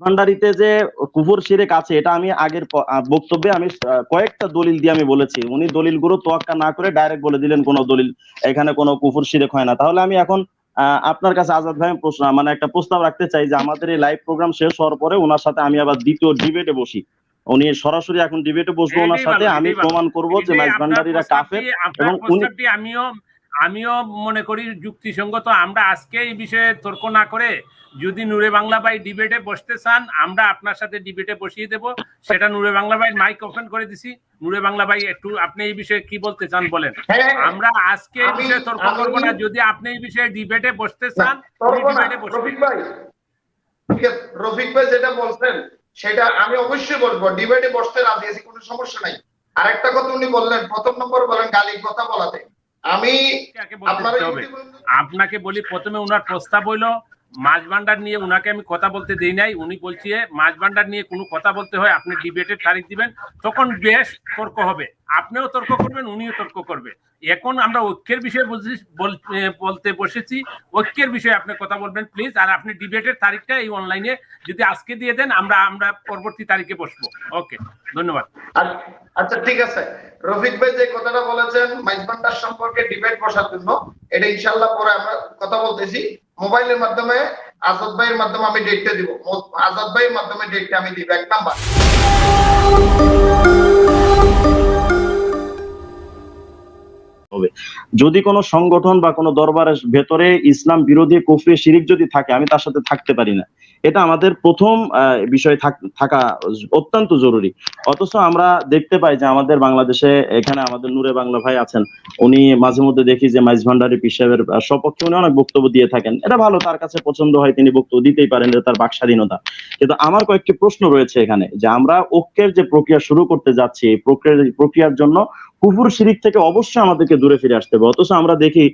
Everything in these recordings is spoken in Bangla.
ভান্ডারিতে যে কুফর শিরেক আছে এটা আমি আগের বক্তব্যে আমি কয়েকটা দলিল দিয়ে আমি বলেছি। উনি দলিলগুলো তোয়াক্কা না করে ডাইরেক্ট বলে দিলেন কোনো দলিল এখানে কোনো কুফর শিরেক হয় না। তাহলে আমি এখন আহ, আপনার কাছে আজাদ ভাই প্রশ্ন মানে একটা প্রস্তাব রাখতে চাই যে আমাদের এই লাইভ প্রোগ্রাম শেষ হওয়ার পরে ওনার সাথে আমি আবার দ্বিতীয় ডিবেটে বসি। উনি সরাসরি এখন ডিবেটে বসবো ওনার সাথে আমি প্রমাণ করব যে মাইজ ভান্ডারিরা কাফের এবং উনি- আমিও আমিও মনে করি যুক্তিসঙ্গত। আমরা আজকে এই বিষয়ে তর্ক না করে যদি নূরে বাংলা ভাই ডিবেটে বসতে চান আমরা আপনার সাথে ডিবেটে বসিয়ে দেব। সেটা নূরে বাংলা ভাই মাইক ওপেন করে দিছি। নূরে বাংলা ভাই একটু আপনি এই বিষয়ে কি বলতে চান বলেন? হ্যাঁ, আমরা আজকে এই বিষয়ে তর্ক করব না। যদি আপনি এই বিষয়ে ডিবেটে বসতে চান ডিবেটে রফিক ভাই রফিক ভাই যেটা বলছেন সেটা আমি অবশ্যই বলব। ডিবেটে বসতে রাজি আছি কোনো সমস্যা নাই। আরেকটা কথা উনি বললেন প্রথম নম্বর বলেন গালির কথা বলাতে। আমি আপনাকে বলি প্রথমে উনার প্রস্তাব হইল মাছ ভান্ডার নিয়ে উনাকে আমি কথা বলতে দেই নাই। উনি বলছে মাছ ভান্ডার নিয়ে কোনো কথা বলতে হয় আপনি ডিবেটের তারিখ দিবেন তখন বেশ তর্ক হবে। আপনিও তর্ক করবেন উনিও তর্ক করবে। এখন আমরা ঐক্যের বিষয়ে বলতে বসেছি। ঐক্যের বিষয়ে আপনি কথা বলবেন প্লিজ আর আপনি ডিবেটের তারিখটা এই অনলাইনে যদি আজকে দিয়ে দেন আমরা আমরা পরবর্তী তারিখে বসবো। ওকে ধন্যবাদ। আচ্ছা- আচ্ছা ঠিক আছে। রফিক ভাই যে কথাটা বলেছেন মাইজবান্ডার সম্পর্কে ডিবেট বসার জন্য, এটা ইনশাল্লাহ পরে আমরা কথা বলতেছি। মোবাইলের মাধ্যমে আজাদ ভাইয়ের মাধ্যমে আমি ডেটটা দিব। আজাদ ভাইয়ের মাধ্যমে ডেটটা আমি দিব। এক নাম্বার। হবে। যদি কোনো সংগঠন বা কোনো দরবারের ভেতরে ইসলাম বিরোধী কুফরি শিরিক যদি থাকে, আমি তার সাথে থাকতে পারি না। এটা আমাদের প্রথম বিষয় থাকা অত্যন্ত জরুরি। অথচ আমরা দেখতে পাই যে আমাদের বাংলাদেশে এখানে আমাদের নূরে বাংলা ভাই আছেন। উনি মাঝে মধ্যে দেখি যে মাইজ ভান্ডারি পিসাবের সপক্ষে উনি অনেক বক্তব্য দিয়ে থাকেন। এটা ভালো, তার কাছে পছন্দ হয়, তিনি বক্তব্য দিতেই পারেন তার বাক স্বাধীনতা। কিন্তু আমার কয়েকটি প্রশ্ন রয়েছে এখানে, যে আমরা ঐক্যের যে প্রক্রিয়া শুরু করতে যাচ্ছি, এই প্রক্রিয়ার প্রক্রিয়ার জন্য কুফুর শিরিক থেকে অবশ্যই আমাদেরকে দূরে ফিরে আসতে হবে। অথচ আমরা দেখি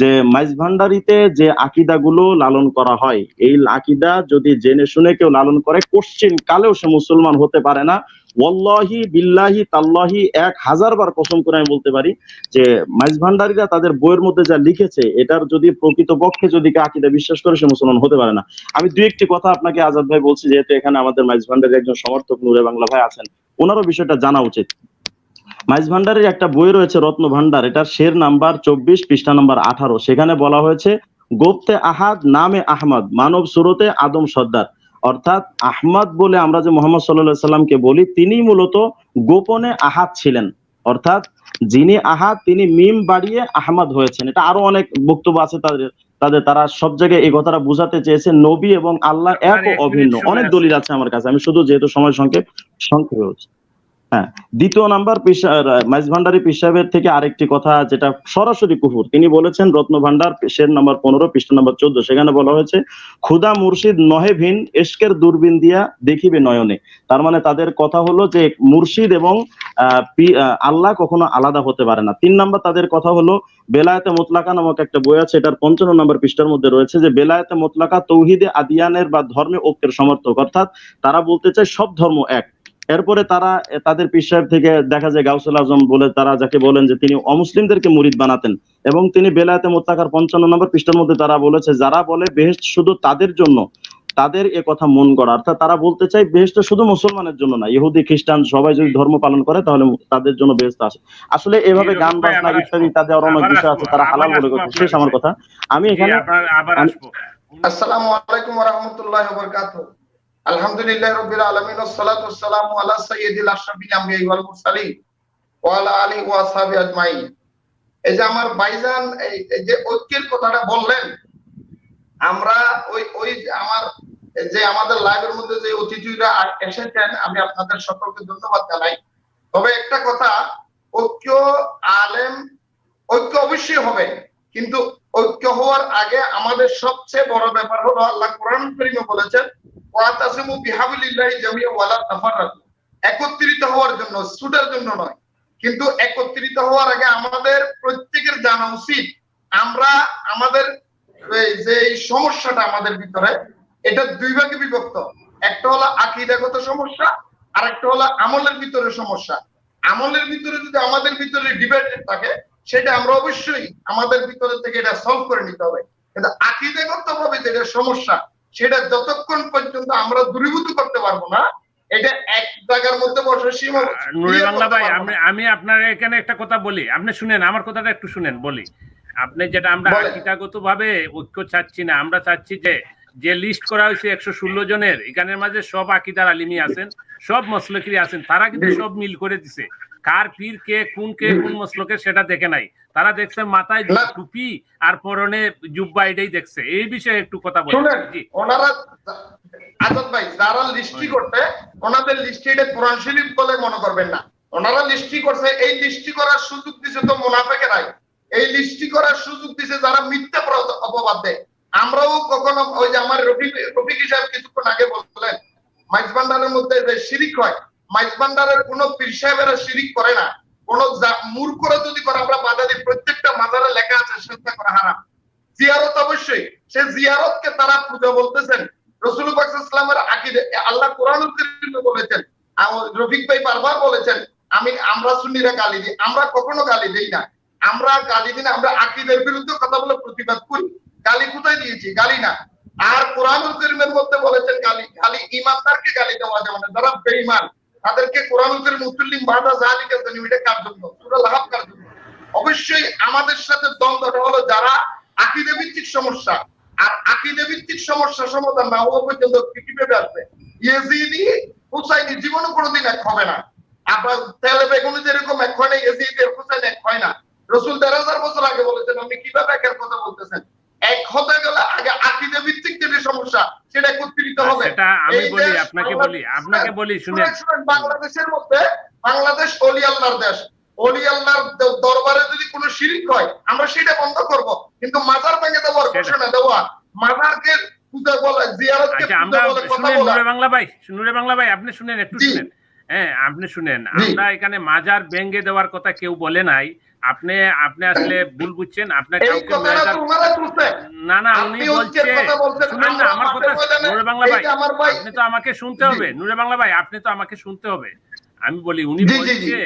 যে মাইজ ভান্ডারিতে যে আকিদা গুলো লালন করা হয়, এই আকিদা যদি জেনে শুনে কেউ লালন করে, কোশ্চিন কালেও সে মুসলমান হতে পারে না। ওয়াল্লাহি বিল্লাহি তাল্লাহি এক হাজার বার কসম করে আমি বলতে পারি যে মাইজ ভান্ডারিরা তাদের বইয়ের মধ্যে যা লিখেছে, এটার যদি প্রকৃত পক্ষে যদি আকিদা বিশ্বাস করে, সে মুসলমান হতে পারে না। আমি দুই একটি কথা আপনাকে আজাদ ভাই বলছি, যেহেতু এখানে আমাদের মাইজ ভান্ডারের একজন সমর্থক নূরে বাংলা ভাই আছেন, ওনারও বিষয়টা জানা উচিত। মাইজ ভান্ডারের একটা বই রয়েছে রত্ন ভান্ডার এটার শের নাম্বার চব্বিশ পৃষ্ঠা নাম্বার আঠারো। সেখানে বলা হয়েছে গোপ্তে আহাদ নামে আহমদ মানব সুরতে আদম সর্দার। অর্থাৎ আহমদ বলে আমরা যে মোহাম্মদ সাল্লাহ সাল্লামকে বলি তিনি মূলত গোপনে আহাদ ছিলেন। অর্থাৎ যিনি আহাদ তিনি মিম বাড়িয়ে আহমদ হয়েছেন। এটা আরও অনেক বক্তব্য আছে তাদের তাদের তারা সব জায়গায় এই কথাটা বুঝাতে চেয়েছে নবী এবং আল্লাহ এক ও অভিন্ন। অনেক দলিল আছে আমার কাছে। আমি শুধু যেহেতু সময় সংক্ষেপ সংক্ষেপে হচ্ছে হ্যাঁ দ্বিতীয় নাম্বার মাইজ ভান্ডারি পিসাবের থেকে আরেকটি কথা যেটা সরাসরি কুফুর। তিনি বলেছেন, রত্ন ভান্ডার শের নাম্বার পনেরো, পৃষ্ঠা নাম্বার চোদ্দ, সেখানে বলা হয়েছে ক্ষুদা মুর্শিদ নহে ভিন, এশকের দূরবীন দিয়া দেখিবে নয়নে। তার মানে তাদের কথা হলো যে, মুর্শিদ এবং আল্লাহ কখনো আলাদা হতে পারে না। তিন নাম্বার তাদের কথা হলো, বেলায়েতে মোতলাকা নামক একটা বই আছে, এটার পঞ্চান্ন নম্বর পৃষ্ঠার মধ্যে রয়েছে যে, বেলায়েতে মোতলাকা তৌহিদে আদিয়ানের বা ধর্মে ঐক্যের সমর্থক। অর্থাৎ তারা বলতে চায়, সব ধর্ম এক। এরপরে তারা তাদের পিসার থেকে দেখা যায় গাউসুল আজম বলে তারা যাকে বলেন যে তিনি অমুসলিমদেরকে মুরিদ বানাতেন এবং তিনি বেলায়েতে মোত্তাকার পঞ্চান্ন নম্বর পৃষ্ঠার মধ্যে তারা বলেছে যারা বলে বেহেশত শুধু তাদের জন্য তাদের এ কথা মন করা অর্থাৎ তারা বলতে চায় বেহেশত শুধু মুসলমানের জন্য না ইহুদি খ্রিস্টান সবাই যদি ধর্ম পালন করে তাহলে তাদের জন্য বেহেশত আসে আসলে এভাবে গান বাজনা ইত্যাদি তাদের আরও অনেক বিষয় আছে তারা হালাল বলে করছে শেষ আমার কথা। আমি এখানে আসসালামু আলাইকুম ওয়া রাহমাতুল্লাহি ওয়া বারাকাতুহু। আলহামদুলিল্লাহি রাব্বিল আলামিন সালামু আলা আজমাইন। এই যে আমার এই যে ঐক্যের কথাটা বললেন, আমরা ওই ওই আমার যে আমাদের লাইভের মধ্যে যে অতিথিরা এসেছেন, আমি আপনাদের সকলকে ধন্যবাদ জানাই। তবে একটা কথা, ঐক্য আলেম, ঐক্য অবশ্যই হবে, কিন্তু ঐক্য হওয়ার আগে আমাদের সবচেয়ে বড় ব্যাপার হলো আল্লাহ কোরআন করিমে বলেছেন ওয়াতাসিমু বিহাবিলিল্লাহি জামিয়া ওয়ালা তাফাররাকু। একত্রিত হওয়ার জন্য, ছুটার জন্য নয়। কিন্তু একত্রিত হওয়ার আগে আমাদের প্রত্যেকের জানা উচিত, আমরা আমাদের যে সমস্যাটা আমাদের ভিতরে, এটা দুই ভাগে বিভক্ত। একটা হলো আকিদাগত সমস্যা আর একটা হলো আমলের ভিতরে সমস্যা। আমলের ভিতরে যদি আমাদের ভিতরে ডিবেট থাকে, সেটা আমরা অবশ্যই আমাদের ভিতরে থেকে এটা সলভ করে নিতে হবে। কিন্তু আকিদাগত ভাবে যেটা সমস্যা সেটা যতক্ষণ পর্যন্ত আমরা দূরীভূত করতে পারব না এটা এক জায়গার মধ্যে বসে সীমা ভাই আমি আমি আপনার এখানে একটা কথা বলি। আপনি শুনেন আমার কথাটা একটু শুনেন বলি। আপনি যেটা আমরা বলেন। ভাবে ঐক্য চাচ্ছি না আমরা চাচ্ছি যে যে লিস্ট করা হয়েছে একশো ষোলো জনের এখানের মাঝে সব আকিদার আলিমি আছেন সব মসলকিরি আছেন তারা কিন্তু সব মিল করে দিছে। কার পীর কে কোন কে কোন মসলকের সেটা দেখে নাই। তারা দেখছে মাথায় টুপি আর পরনে জুব্বা এটাই দেখছে। এই বিষয়ে একটু কথা বলেন। ওনারা আজাদ ভাই যারা লিস্টি করতে ওনাদের লিস্টি এটা কোরআন শরীফ বলে মনে করবেন না। ওনারা লিস্টি করছে এই লিস্টি করার সুযোগ দিছে তো মুনাফেকেরাই। এই লিস্টি করার সুযোগ দিছে যারা মিথ্যা অপবাদ দেয়। আমরাও কখনো ওই যে আমার রফিক রফিক সাহেব কিছুক্ষণ আগে বললেন মাইজ ভান্ডারের মধ্যে যে শিরিক হয় মাইজ ভান্ডারের কোনো পীর সাহেবেরা শিরিক করে না। কোন মূর্খরা যদি করে, আমরা বাধা দিই। প্রত্যেকটা মাজারে লেখা আছে শ্রদ্ধা করা হারাম। জিয়ারত অবশ্যই। সে জিয়ারতকে তারা পূজা বলতেছেন। রসুল ইসলামের আকিদে আল্লাহ কোরআন বলেছেন। রফিক ভাই বারবার বলেছেন, আমি আমরা সুন্নিরা গালি দিই। আমরা কখনো গালি দিই না। আমরা গালি দিই না। আমরা আকিদের বিরুদ্ধে কথা বলে প্রতিবাদ করি। গালি কোথায় দিয়েছি? গালি না। আর কোরআনুল কারীমের মধ্যে বলেছেন গালি গালি ইমানদারকে গালি দেওয়া যাবে না। যারা বেঈমান, তাদেরকে কোরআনুল কারীম মুসলিম বাদা জালিকা জানি এটা কার জন্য? সূরা লাহাব কার জন্য? অবশ্যই আমাদের সাথে দ্বন্দ্বটা হলো যারা আকিদে ভিত্তিক সমস্যা, আর আকিদে ভিত্তিক সমস্যা সমাধান না হওয়া পর্যন্ত কীভাবে আসবে। ইয়েজিদি, হুসাইনি জীবনও কোনোদিন এক হবে না। আপনার তেলে বেগুনি যেরকম এক হয় না, ইয়েজিদের হুসাইন এক হয় না। রসুল দেড় হাজার বছর আগে বলেছেন, আপনি কীভাবে একের কথা বলতেছেন? হতে গেলে আগে আকিদে ভিত্তিক যেটা সমস্যা সেটা একত্রিত হবে। সেটা আমি বলি আপনাকে বলি আপনাকে বলি শুনেন, বাংলাদেশের মধ্যে বাংলাদেশ অলি আল্লাহর দেশ। অলি আল্লাহর দরবারে যদি কোনো শিরিক হয় আমরা সেটা বন্ধ করব। কিন্তু মাজার ভেঙে দেওয়ার ঘোষণা দেওয়া মাজারকে পূজা বলা জিয়ারতকে আচ্ছা পূজা বলে কথা বলা। বাংলা ভাই নুরে বাংলা ভাই আপনি শুনেন একটু শুনেন। হ্যাঁ আপনি শুনেন। আমরা এখানে মাজার ভেঙ্গে দেওয়ার কথা কেউ বলে নাই। আপনি আপনি আসলে ভুল বুঝছেন আপনার কাউকে না না উনি বলছে বলছেন, শুনেন না আমার কথা নুরে বাংলা ভাই আপনি তো আমাকে শুনতে হবে। নুরে বাংলা ভাই আপনি তো আমাকে শুনতে হবে। আমি বলি উনি। বলছে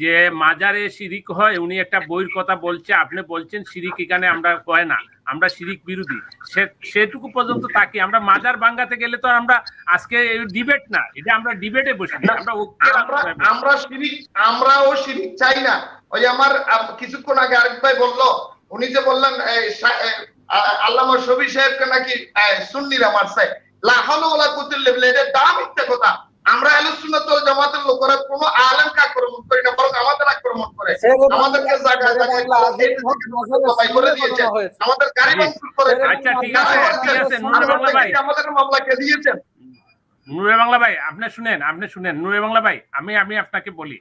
যে মাজারে শিরিক হয় উনি একটা বইয়ের কথা বলছে আপনি বলছেন শিরিক এখানে আমরা হয় না আমরা শিরিক বিরোধী। সেটুকু পর্যন্ত থাকি। আমরা মাজার বাঙ্গাতে গেলে তো আমরা আজকে ডিবেট না এটা আমরা ডিবেটে বসি আমরা আমরা আলোচনায় আমরা শিরিক আমরাও শিরিক চাই না। ওই আমার কিছুক্ষণ আগে আরেক ভাই বলল উনি যে বললেন আল্লামা শবি সাহেবকে নাকি সুন্নিরা মারছে। লাহালো ওলা কুতুল লেবলে এটা দাম মিথ্যা কথা। আমরা সুন্নাত জামাতের লোকেরা কোনো আলেমকে আক্রমণ করি না বরং আমাদের আক্রমণ করে। আমাদেরকে করে দিয়েছেন। আমাদের গাড়ি। ভাঙচুর করে আচ্ছা, ঠিক আছে, ঠিক আছে, নুরুল বাংলা ভাই। আমাদের মামলাকে দিয়েছেন? নুরে বাংলা ভাই আপনি শুনেন আপনি শুনেন। নুরে বাংলা ভাই আমি আমি আপনাকে বলি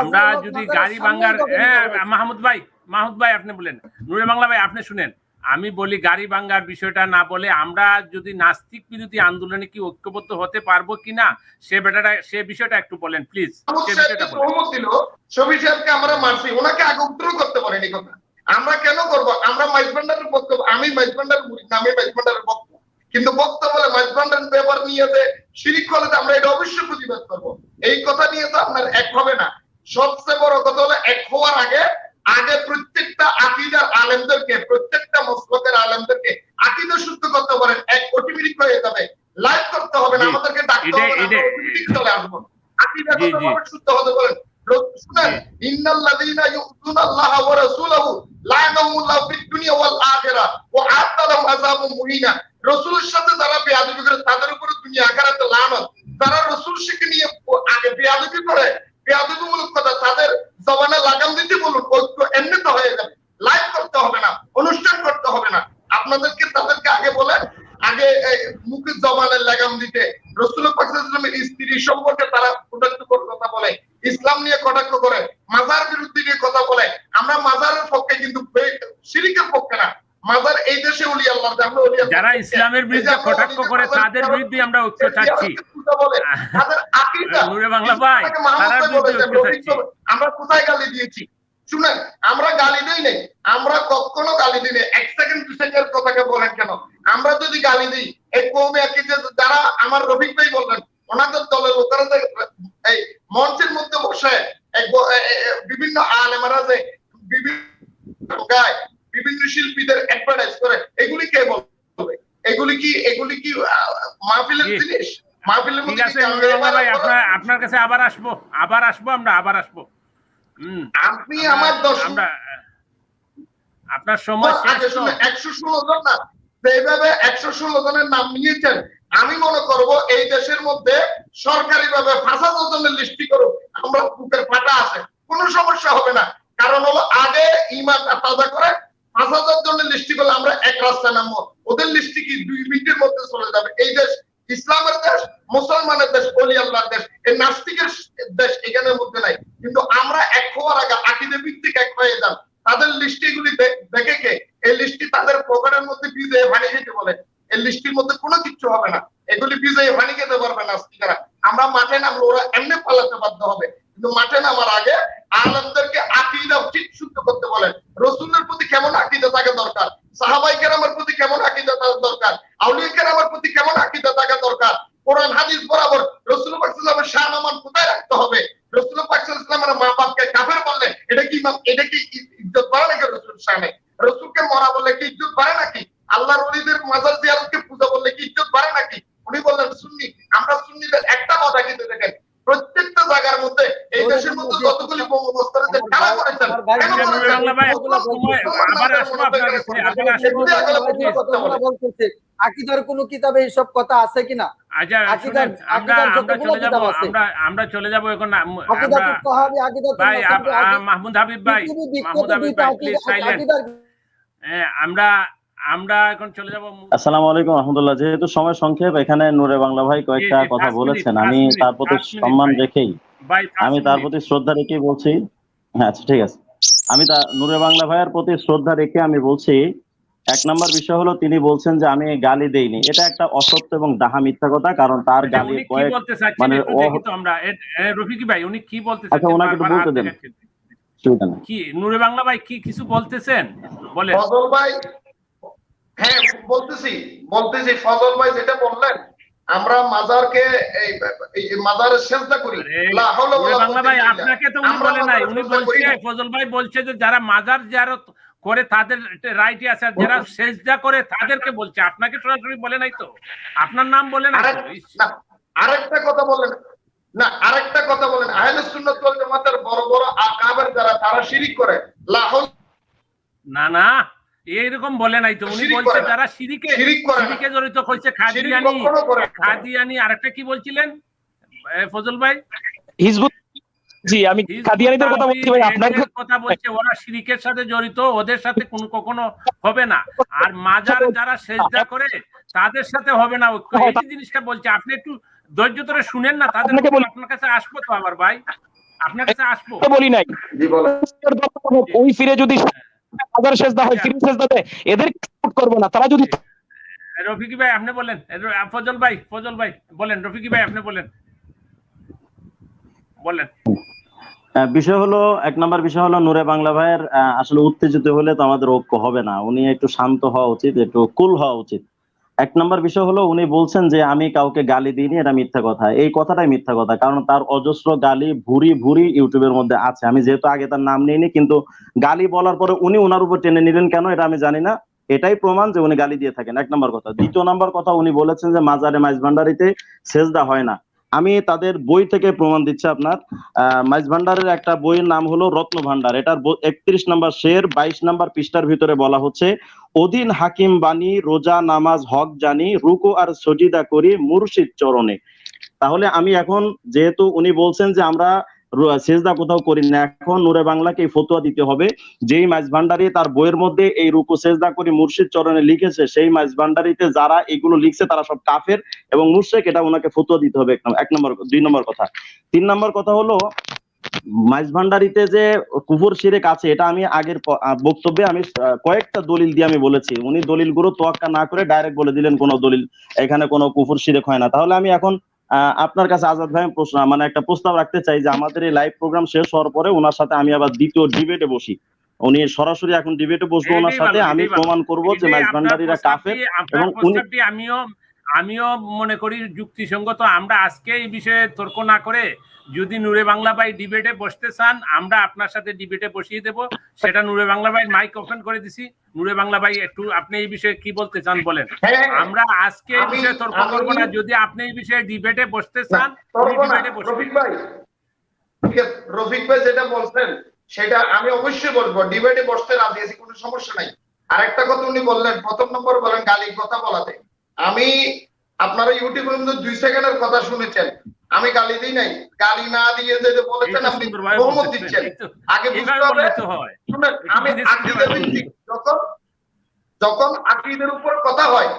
আমরা যদি গাড়ি বাঙ্গার হ্যাঁ মাহমুদ ভাই মাহমুদ ভাই আপনি বলেন। নুরে বাংলা ভাই আপনি শুনেন। আমি বলি গাড়ি ভাঙ্গার বিষয়টা না বলে আমরা যদি নাস্তিক বিরোধী আন্দোলনে কি ঐক্যবদ্ধ হতে পারব কিনা সে বেটাটা সে বিষয়টা একটু বলেন প্লিজ সে বিষয়টা দিল সাহেবকে আমরা মারছি ওনাকে আগে উত্তর করতে পারেনি কথা। আমরা কেন করব? আমরা মাইজবান্ডারের বক্তব্য আমি মাইজবান্ডার আমি মাইজবান্ডারের বক্তব্য। কিন্তু বক্তব্য বলে মাইজবান্ডার ব্যাপার নিয়ে যে শিরিক করলে আমরা এটা অবশ্যই প্রতিবাদ করব। এই কথা নিয়ে তো আপনার এক হবে না। সবচেয়ে বড় কথা হলো এক হওয়ার আগে আগে প্রত্যেকটা আকিদার আলেমদেরকে প্রত্যেকটা মসলকের আলেমদেরকে আকিদা শুদ্ধ করতে পারেন এক অটোমেটিক হয়ে যাবে লাইভ করতে হবে না জি, আমাদেরকে ডাকতে এটা- হবে না এটা- আমরা automatic চলে আসব আকিদা জি, কথা জি। বলে শুদ্ধ হতে বলেন লোক- শুনেন ইন্নাল্লাযীনা ইউতুনা আল্লাহ ওয়া রাসূলাহু লা'নাহুমুল্লাহু ফিদ দুনিয়া ওয়াল আখিরা ওয়া আ'তাদা লাহুম আযাবুম মুহিনা। রাসূলের সাথে যারা বেয়াদবি করে তাদের উপরে দুনিয়া আখিরাতে লানত। যারা রাসূল শিখে নিয়ে আগে বেয়াদবি করে বেয়াদবিমূলক কথা তাদের জবানে লাগাম দিতে বলুন ঐক্য এমনিতে হয়ে যাবে লাইভ করতে হবে না অনুষ্ঠান করতে হবে না আপনাদেরকে তাদেরকে আগে বলে আগে এই মুখে জবানের লাগাম দিতে রসুল পাকিস্তানের স্ত্রী সম্পর্কে তারা কটাক্ষ করে কথা বলে ইসলাম নিয়ে কটাক্ষ করে মাজার বিরুদ্ধে নিয়ে কথা বলে আমরা মাজারের পক্ষে কিন্তু শিরিকের পক্ষে না। মাজার এই দেশে আল্লাহ আমরা যারা ইসলামের বিরুদ্ধে কটাক্ষ করে তাদের বিরুদ্ধে আমরা ঐক্য চাচ্ছি। বলে। তাদের আকীদা, বাংলা ভাই, বিরুদ্ধে আমরা কোথায় গালি দিয়েছি? শুনেন আমরা গালি দিই নাই। আমরা কখনো গালি দিই নাই। এক সেকেন্ড দু সেকেন্ডের কথাকে বলেন কেন? আমরা যদি গালি দিই এই কৌমে একই যে যারা আমার রফিক ভাই বললেন ওনাদের দলের লোকেরা যে এই মঞ্চের মধ্যে বসে বিভিন্ন আলেমারা যে বিভিন্ন গায় বিভিন্ন শিল্পীদের অ্যাডভার্টাইজ করে এগুলি কে বলবে? এগুলি কি এগুলি কি মাহফিলের জিনিস? মাহফিলের ঠিক মধ্যে আছে ভাই আপনার আপনার কাছে আবার আসব আবার আসব আমরা আবার আসব। আপনি আমার দশ আপনার সময় তো। একশো ষোলো জন না তো এইভাবে একশো ষোলো জনের নাম নিয়েছেন। আমি মনে করব এই দেশের মধ্যে সরকারি ভাবে জনের লিস্টি করুক আমরা বুকের ফাটা আছে কোনো সমস্যা হবে না। কারণ হলো আগে ইমান তাজা করে পাঁচ হাজার জনের লিস্টি করলে আমরা এক রাস্তায় নামবো। ওদের লিস্টি কি দুই মিনিটের মধ্যে চলে যাবে? এই দেশ ইসলামের দেশ, মুসলমানের দেশ বলি আল্লাহর দেশ, এই নাস্তিকের দেশ এখানের মধ্যে নাই। কিন্তু আমরা এক হওয়ার আগে আকিদে ভিত্তিক এক হয়ে যান। তাদের লিস্টি গুলি দেখে কে? এই লিস্টি তাদের পকেটের মধ্যে বিজয়ে ভানি খেতে বলে। এই লিস্টির মধ্যে কোনো কিচ্ছু হবে না। এগুলি বিজয়ে ভানি খেতে পারবে নাস্তিকেরা। আমরা মাঠে নামলে ওরা এমনি পালাতে বাধ্য হবে। কিন্তু মাঠে নামার আগে আলমদেরকে আকিদা ঠিক শুদ্ধ করতে বলেন রসুলের প্রতি কেমন আকিদা থাকা দরকার সাহাবাই কেরামের প্রতি কেমন আকিদা থাকা দরকার আউলিয়া কেরামের প্রতি কেমন আকিদা থাকা দরকার কোরআন হাদিস বরাবর রসুল পাকসালামের শাহ নামান কোথায় রাখতে হবে রসুল পাকসালামের মা বাপকে কাফের বললে এটা কি ইমাম- এটা কি ই- ইজ্জত বাড়ে নাকি রসুল শাহে রসুলকে মরা বললে কি ইজ্জত বাড়ে নাকি আল্লাহর ওলিদের মাজার জিয়ারতকে পূজা বললে কি ইজ্জত বাড়ে নাকি উনি বললেন সুন্নি আমরা সুন্নিদের একটা কথা কিন্তু দেখেন। প্রত্যেকটা জায়গার মধ্যে এই দেশের মধ্যে যতগুলি করেছেন আকিদার কোনো কিতাবে এইসব কথা আছে কিনা? আচ্ছা আমরা চলে যাব কিতাব আছে। আমরা আমরা চলে যাব এখন মাহমুদ হাবিব ভাই মাহমুদ হাবিব ভাই প্লিজ সাইলেন্ট আমরা আমরা এখন চলে যাব আসসালামু আলাইকুম রহমতুল্লাহ। যেহেতু সময় সংক্ষেপ এখানে নূরে বাংলা ভাই কয়েকটা কথা বলেছেন আমি তার প্রতি সম্মান রেখেই ভাই আমি তার প্রতি শ্রদ্ধা রেখেই বলছি হ্যাঁ আচ্ছা ঠিক আছে। আমি তা নূরে বাংলা ভাইয়ের প্রতি শ্রদ্ধা রেখে আমি বলছি এক নম্বর বিষয় হলো তিনি বলছেন যে আমি গালি দেইনি। এটা একটা অসত্য এবং দাহা মিথ্যা কথা কারণ তার আচ্ছা, গালি কয়েক মানে আমরা। রফিকি ভাই উনি কি বলতে আচ্ছা, ওনাকে একটু বলতে দেন। কি নুরে বাংলা ভাই কি কিছু বলতেছেন? বলেন। ফজল ভাই হ্যাঁ বলতেছি বলতেছি ফজল ভাই যেটা বললেন আমরা মাজারকে এই মাজারের সেজদা করি। বাংলা ভাই আপনাকে তো উনি বলে নাই উনি বলছে ফজল ভাই বলছে যে যারা মাজার জিয়ারত করে তাদের রাইট আছে আর যারা সেজদা করে তাদেরকে বলছে। আপনাকে সরাসরি বলে নাই তো? আপনার নাম বলে নাই আরেকটা কথা বলেন। না আরেকটা কথা বলেন। আহলে সুন্নাত ওয়াল জামাতের বড় বড় আকাবের যারা তারা শিরিক করে। লা না না। এইরকম বলে নাই তো। উনি বলছে যারা শিরিকে শিরিক করে না। শিরিকে জড়িত হয়েছে খাদিয়ানি। খাদিয়ানি আরেকটা কি বলছিলেন? ফজল ভাই? হিজবুত জি আমি কাদিয়ানিদের কথা বলছি ভাই আপনার কথা বলছে ওরা শিরিকের সাথে জড়িত ওদের সাথে কোনো কখনো হবে না। আর মাজার যারা সেজদা করে তাদের সাথে হবে না ঐক্য। এই জিনিসটা বলছে আপনি একটু ধৈর্য ধরে শুনেন না তাদের আপনার কাছে আসব তো আবার ভাই। আপনার কাছে আসব। বলি নাই। জি বলেন। ওই ফিরে যদি হাজার সেজদা হয় তিরিশ সেজদা দেয়? এদের সাপোর্ট করব না? তারা যদি রফিকি ভাই আপনি বলেন। ফজল ভাই ফজল ভাই বলেন রফিকি ভাই আপনি বলেন। বলেন। বিষয় হলো এক নম্বর বিষয় হলো নূরে বাংলা ভাইয়ের আসলে উত্তেজিত হলে তো আমাদের ঐক্য হবে না। উনি একটু শান্ত হওয়া উচিত একটু কুল হওয়া উচিত। এক নম্বর বিষয় হলো উনি বলছেন যে আমি কাউকে গালি দিইনি, এটা মিথ্যা কথা। এই কথাটাই মিথ্যা কথা, কারণ তার অজস্র গালি ভুরি ভুরি ইউটিউবের মধ্যে আছে। আমি যেহেতু আগে তার নাম নিইনি, কিন্তু গালি বলার পরে উনি ওনার উপর টেনে নিলেন কেন, এটা আমি জানি না। এটাই প্রমাণ যে উনি গালি দিয়ে থাকেন, এক নম্বর কথা। দ্বিতীয় নম্বর কথা উনি বলেছেন যে মাজারে মাইজ ভান্ডারিতে সেজদা হয় না। আমি তাদের বই থেকে প্রমাণ দিচ্ছি আপনার। মাইজ ভান্ডারের একটা বইয়ের নাম হলো রত্ন ভান্ডার। এটার একত্রিশ নাম্বার শের, বাইশ নাম্বার পৃষ্ঠার ভিতরে বলা হচ্ছে অধীন হাকিম বাণী, রোজা, নামাজ, হক জানি, রুকু আর সজিদা করি মুর্শিদ চরণে। তাহলে আমি এখন যেহেতু উনি বলছেন যে আমরা সেজদা কোথাও করি না এখন নূরে বাংলাকে এই ফতোয়া দিতে হবে। যেই মাইজ ভান্ডারি তার বইয়ের মধ্যে এই রুকু সেজদা করি মুর্শিদ চরণে লিখেছে, সেই মাইজ ভান্ডারিতে যারা এগুলো লিখছে তারা সব কাফের এবং মুর্শেক, এটা ওনাকে ফতোয়া দিতে হবে। এক নম্বর- দুই নম্বর কথা। তিন নম্বর কথা হলো মাইজ ভান্ডারিতে যে কুফর শিরেক আছে, এটা আমি আগের বক্তব্যে আমি কয়েকটা দলিল দিয়ে আমি বলেছি। উনি দলিলগুলো তোয়াক্কা না করে ডাইরেক্ট বলে দিলেন কোনো দলিল, এখানে কোনো কুফর শিরেক হয় না। তাহলে আমি এখন আপনার কাছে আজাদ ভাই প্রশ্ন মানে একটা প্রস্তাব রাখতে চাই যে আমাদের এই লাইভ প্রোগ্রাম শেষ হওয়ার পরে ওনার সাথে আমি আবার দ্বিতীয় ডিবেটে বসি। উনি সরাসরি এখন ডিবেটে বসবো ওনার সাথে আমি প্রমাণ করব যে মাইক মাইজ ভান্ডারিরা কাফের এবং উনি- আমিও আমিও মনে করি যুক্তিসঙ্গত আমরা আজকে এই বিষয়ে তর্ক না করে যদি নূরে বাংলা ভাই ডিবেটে বসতে চান আমরা আপনার সাথে ডিবেটে বসিয়ে দেব। সেটা নূরে বাংলা ভাই মাইক ওপেন করে দিছি। নূরে বাংলা ভাই একটু আপনি এই বিষয়ে কি বলতে চান বলেন? হ্যাঁ আমরা আজকে এই বিষয়ে তর্ক করব না। যদি আপনি এই বিষয়ে ডিবেটে বসতে চান ডিবেটে রফিক ভাই রফিক ভাই যেটা বলছেন সেটা আমি অবশ্যই বলব। ডিবেটে বসতে রাজি আছি কোনো সমস্যা নাই। আর একটা কথা উনি বললেন প্রথম নম্বর বলেন গালির কথা বলাতে। আমি আপনারা ইউটিউবের মধ্যে দুই সেকেন্ডের কথা শুনেছেন। আমি গালি দিই নাই। গালি না দিয়ে যে বলেছেন আপনি বহুমত দিচ্ছেন। আগে বুঝতে হবে। শুনেন আমি ধীরে যখন যখন আকিদের উপর কথা হয়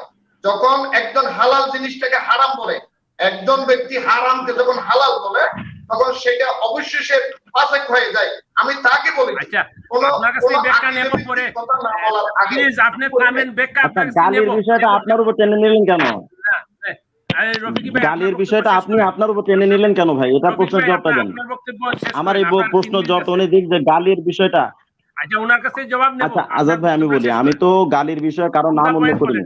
যখন একজন হালাল জিনিসটাকে হারাম বলে একজন ব্যক্তি হারামকে যখন হালাল বলে তখন সেটা অবশ্যই সে ফাসেক হয়ে যায়। আমি তাকে বলি আচ্ছা আপনার আচ্ছা আপনার উপর টেনে নিলেন কেন? গালির বিষয়টা আপনি আপনার উপর টেনে নিলেন কেন ভাই? এটা প্রশ্নের জবাবটা দেন। আমার এই প্রশ্ন জবাবটা উনি দিক যে গালির বিষয়টা। আচ্ছা ওনার কাছে জবাব নেব। আচ্ছা আজাদ ভাই আমি বলি আমি তো গালির বিষয়ে কারও নাম উল্লেখ করিনি।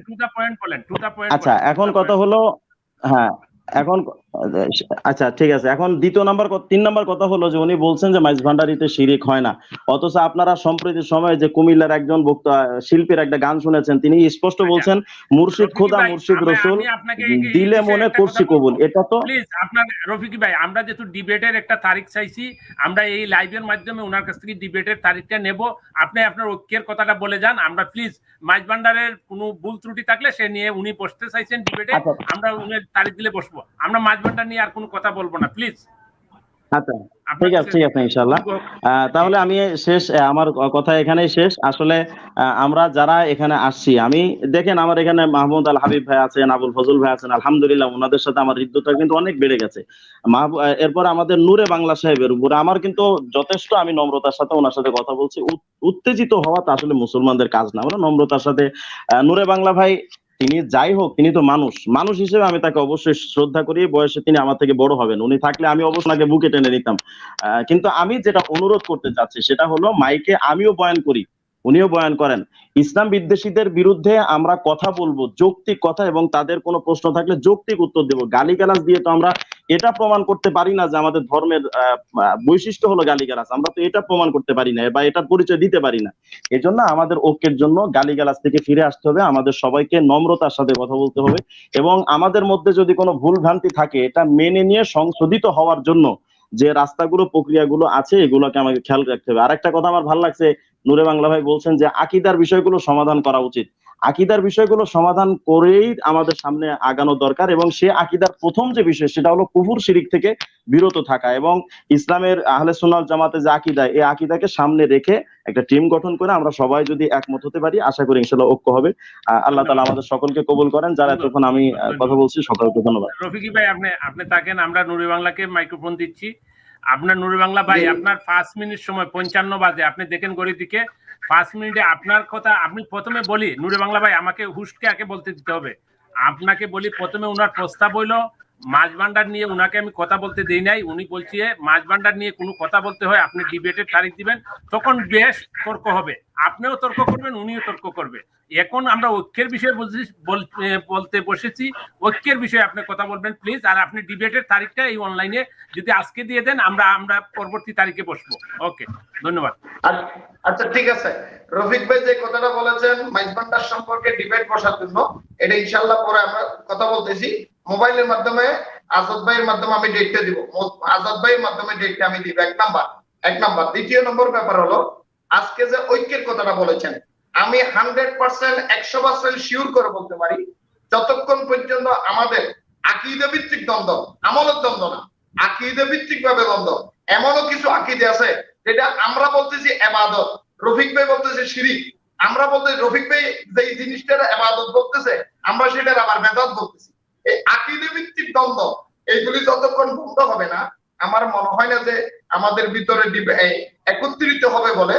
আচ্ছা এখন কথা হলো হ্যাঁ এখন আচ্ছা ঠিক আছে। এখন দ্বিতীয় নাম্বার তিন নাম্বার কথা হলো যে উনি বলছেন যে মাইজ ভান্ডারিতে শিরিক হয় না। অথচ আপনারা সম্প্রতি সময়ে যে কুমিল্লার একজন বক্তা শিল্পীর একটা গান শুনেছেন তিনি স্পষ্ট বলছেন মুর্শিদ খোদা মুর্শিদ রসুল দিলে মনে করছি কবুল। এটা তো প্লিজ আপনার রফিকি ভাই আমরা যেহেতু ডিবেটের একটা তারিখ চাইছি আমরা এই লাইভের মাধ্যমে ওনার কাছ থেকে ডিবেটের তারিখটা নেব। আপনি আপনার ঐক্যের কথাটা বলে যান। আমরা প্লিজ মাইজ ভান্ডারের কোনো ভুল ত্রুটি থাকলে সে নিয়ে উনি বসতে চাইছেন ডিবেটে। আচ্ছা। আমরা উনি তারিখ দিলে বসবো। আমরা মাইজ ভান্ডার নিয়ে আর কোনো কথা বলব না প্লিজ আচ্ছা ঠিক আছে ঠিক আছে ইনশাল্লাহ তাহলে আমি শেষ আমার কথা এখানেই শেষ। আসলে আমরা যারা এখানে আসছি আমি দেখেন আমার এখানে মাহমুদ আল হাবিব ভাই আছেন আবুল ফজল ভাই আছেন আলহামদুলিল্লাহ ওনাদের সাথে আমার হৃদ্যতা কিন্তু অনেক বেড়ে গেছে। এরপর আমাদের নূরে বাংলা সাহেবের উপরে আমার কিন্তু যথেষ্ট আমি নম্রতার সাথে ওনার সাথে কথা বলছি। উত্তেজিত হওয়া তো আসলে মুসলমানদের কাজ না আমরা নম্রতার সাথে নূরে বাংলা ভাই তিনি যাই হোক, তিনি তো মানুষ। মানুষ হিসেবে আমি তাকে অবশ্যই শ্রদ্ধা করি বয়সে তিনি আমার থেকে বড় হবেন। উনি থাকলে আমি অবশ্যই ওনাকে বুকে টেনে নিতাম। কিন্তু আমি যেটা অনুরোধ করতে চাচ্ছি সেটা হলো, মাইকে আমিও বয়ান করি, উনিও বয়ান করেন। ইসলাম বিদ্বেষীদের বিরুদ্ধে আমরা কথা বলব, যৌক্তিক কথা এবং তাদের কোনো প্রশ্ন থাকলে যৌক্তিক উত্তর দেবো। গালি গালিগালাজ দিয়ে তো আমরা এটা প্রমাণ করতে পারি না যে আমাদের ধর্মের বৈশিষ্ট্য হলো গালিগালাজ। আমরা তো এটা প্রমাণ করতে পারি না বা এটার পরিচয় দিতে পারি না। এজন্য আমাদের ঐক্যের জন্য গালিগালাজ থেকে ফিরে আসতে হবে, আমাদের সবাইকে নম্রতার সাথে কথা বলতে হবে এবং আমাদের মধ্যে যদি কোনো ভুল ভ্রান্তি থাকে, এটা মেনে নিয়ে সংশোধিত হওয়ার জন্য যে রাস্তাগুলো, প্রক্রিয়াগুলো আছে, এগুলোকে আমাকে খেয়াল রাখতে হবে। আরেকটা কথা আমার ভালো লাগছে, নূরে বাংলা ভাই বলছেন যে, আকিদার বিষয়গুলো সমাধান করা উচিত। আকিদার বিষয়গুলো সমাধান করেই আমাদের সামনে আগানো দরকার এবং সে আকিদার প্রথম যে বিষয় সেটা হলো কুফুর শিরিক থেকে বিরত থাকা এবং ইসলামের আহলে সুন্নাত জামাতে যে আকিদা এই আকিদাকে সামনে রেখে একটা টিম গঠন করে আমরা সবাই যদি একমত হতে পারি আশা করি ইনশাল্লাহ ঐক্য হবে। আল্লাহ তালা আমাদের সকলকে কবুল করেন। যারা এতক্ষণ আমি কথা বলছি সকলকে ধন্যবাদ। রফিকি ভাই আপনি আপনি থাকেন আমরা নুরি বাংলাকে মাইক্রোফোন দিচ্ছি। আপনার নুরি বাংলা ভাই আপনার পাঁচ মিনিট সময় পঞ্চান্ন বাজে। আপনি দেখেন গড়ির দিকে। পাঁচ মিনিটে আপনার কথা আপনি প্রথমে বলি, নুরে বাংলা ভাই, আমাকে হুশকে আগে বলতে দিতে হবে। আপনাকে বলি, প্রথমে ওনার প্রস্তাব হইল মাছ ভান্ডার নিয়ে উনাকে আমি কথা বলতে দেই নাই। উনি বলছে, মাছ ভান্ডার নিয়ে কোনো কথা বলতে হয়, আপনি ডিবেটের তারিখ দিবেন, তখন বেশ তর্ক হবে। আপনিও তর্ক করবেন, উনিও তর্ক করবে। এখন আমরা ঐক্যের বিষয়ে বলতে বসেছি। ঐক্যের বিষয়ে আপনি কথা বলবেন প্লিজ আর আপনি ডিবেটের তারিখটা এই অনলাইনে যদি আজকে দিয়ে দেন, আমরা আমরা পরবর্তী তারিখে বসবো। ওকে ধন্যবাদ। আচ্ছা- আচ্ছা ঠিক আছে। রফিক ভাই যে কথাটা বলেছেন মাইজবান্ডার সম্পর্কে ডিবেট বসার জন্য, এটা ইনশাল্লাহ পরে আমরা কথা বলতেছি। মোবাইলের মাধ্যমে, আজাদ ভাইয়ের মাধ্যমে আমি ডেটটা দিব। আজাদ ভাইয়ের মাধ্যমে ডেটটা আমি দিব। এক নাম্বার এক নাম্বার। দ্বিতীয় নম্বর ব্যাপার হলো, আজকে যে ঐক্যের কথাটা বলেছেন, আমি হান্ড্রেড পার্সেন্ট একশো পার্সেন্ট শিওর করে বলতে পারি, যতক্ষণ পর্যন্ত আমাদের আকিদে ভিত্তিক দ্বন্দ্ব আমলের দ্বন্দ্ব না, আকিদে ভিত্তিক ভাবে দ্বন্দ্ব, এমনও কিছু আকিদে আছে যেটা আমরা বলতেছি এবাদত রফিক ভাই বলতেছে শিরিক। আমরা বলতে রফিক ভাই যে জিনিসটার এবাদত বলতেছে, আমরা সেটার আবার বেদাত বলতেছি। দ্বন্দ্ব। এইগুলি যতক্ষণ বন্ধ হবে না, আমার মনে হয় না যে আমাদের ভিতরে একত্রিত হবে বলে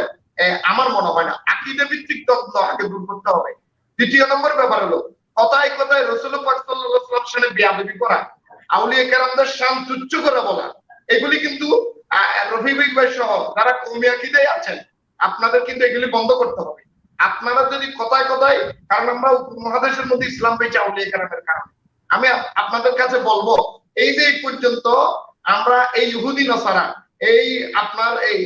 আমার মনে হয় না। আকিদে ভিত্তিক দ্বন্দ্ব আগে দূর করতে হবে। দ্বিতীয় নম্বর ব্যাপার হলো, কথায় কথায় রসুল সাথে বিয়াদবি করা তুচ্ছ করে বলা, এগুলি কিন্তু রফিক ভাই সহ যারা কৌমি আকিদায় আছেন, আপনাদের কিন্তু এগুলি বন্ধ করতে হবে। আপনারা যদি কথায় কথায়, কারণ আমরা মহাদেশের মধ্যে ইসলাম পেয়েছি আউলিয়া কেরামের কারণে। আমি আপনাদের কাছে বলব এই যে পর্যন্ত আমরা এই ইহুদি নসারা এই আপনার এই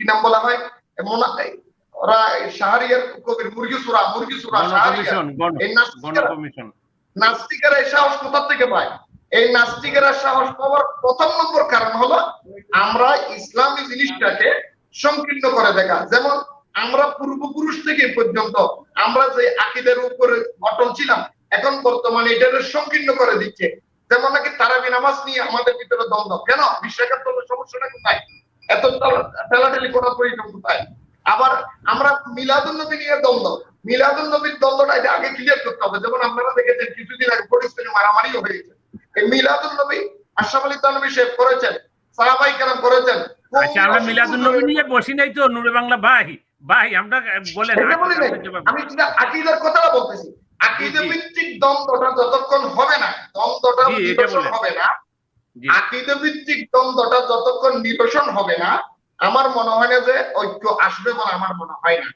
কি নাম বলা হয়? মোনা এই- ওরা শাহরিয়ার কবির মুরগি সুরা মুরগি সুরা গণ শাহরিয়ার। কমিশন গণ এই গণ নাস্তিকেরা এই সাহস কোথা থেকে পায়। এই নাস্তিকেরা সাহস পাওয়ার প্রথম নম্বর কারণ হলো আমরা ইসলামী জিনিসটাকে সংকীর্ণ করে দেখা। যেমন আমরা পূর্বপুরুষ থেকে পর্যন্ত আমরা যে আকিদের উপরে অটল ছিলাম এখন বর্তমানে এটাকে সংকীর্ণ করে দিচ্ছে। যেমন নাকি তারাবি নামাজ নিয়ে আমাদের ভিতরে দ্বন্দ্ব। কেন? বিশ্বাসের সমস্যাটা কোথায়? এত ঠেলাঠেলি করার প্রয়োজন কোথায়? আবার আমরা মিলাদুল নবী নিয়ে দ্বন্দ্ব। মিলাদুল নবীর দ্বন্দ্বটা এটা আগে ক্লিয়ার করতে হবে। যেমন আপনারা দেখেছেন কিছুদিন আগে পরিস্থিতি মারামারিও হয়েছে। এই মিলাদুল নবী আশরাফ আলী তানভী সাহেব করেছেন সাহাবাই কেরাম করেছেন। আচ্ছা আমরা মিলাদুল নবী নিয়ে বসি নাই তো নূরে বাংলা ভাই। ভাই আমরা বলেন। আমি আকিদার কথাটা বলতেছি ভিত্তিক দ্বন্দ্বটা যতক্ষণ হবে না দ্বন্দ্বটা নিরসন হবে না ভিত্তিক দ্বন্দ্বটা যতক্ষণ নিরসন হবে না আমার মনে হয় না যে ঐক্য আসবে বলে আমার মনে হয় না।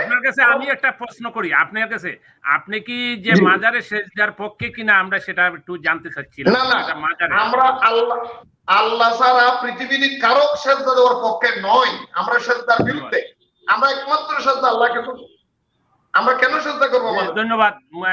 আপনার কাছে আমি একটা প্রশ্ন করি আপনার কাছে আপনি কি যে। মাজারে সেজদার পক্ষে কিনা আমরা সেটা একটু জানতে চাচ্ছি না না আমরা আল্লাহ আল্লাহ ছাড়া পৃথিবীর কারও সেজদা দেওয়ার পক্ষে নয় আমরা সেজদার বিরুদ্ধে। আমরা একমাত্র সেজদা আল্লাহকে আমরা কেন চিন্তা করব ধন্যবাদ।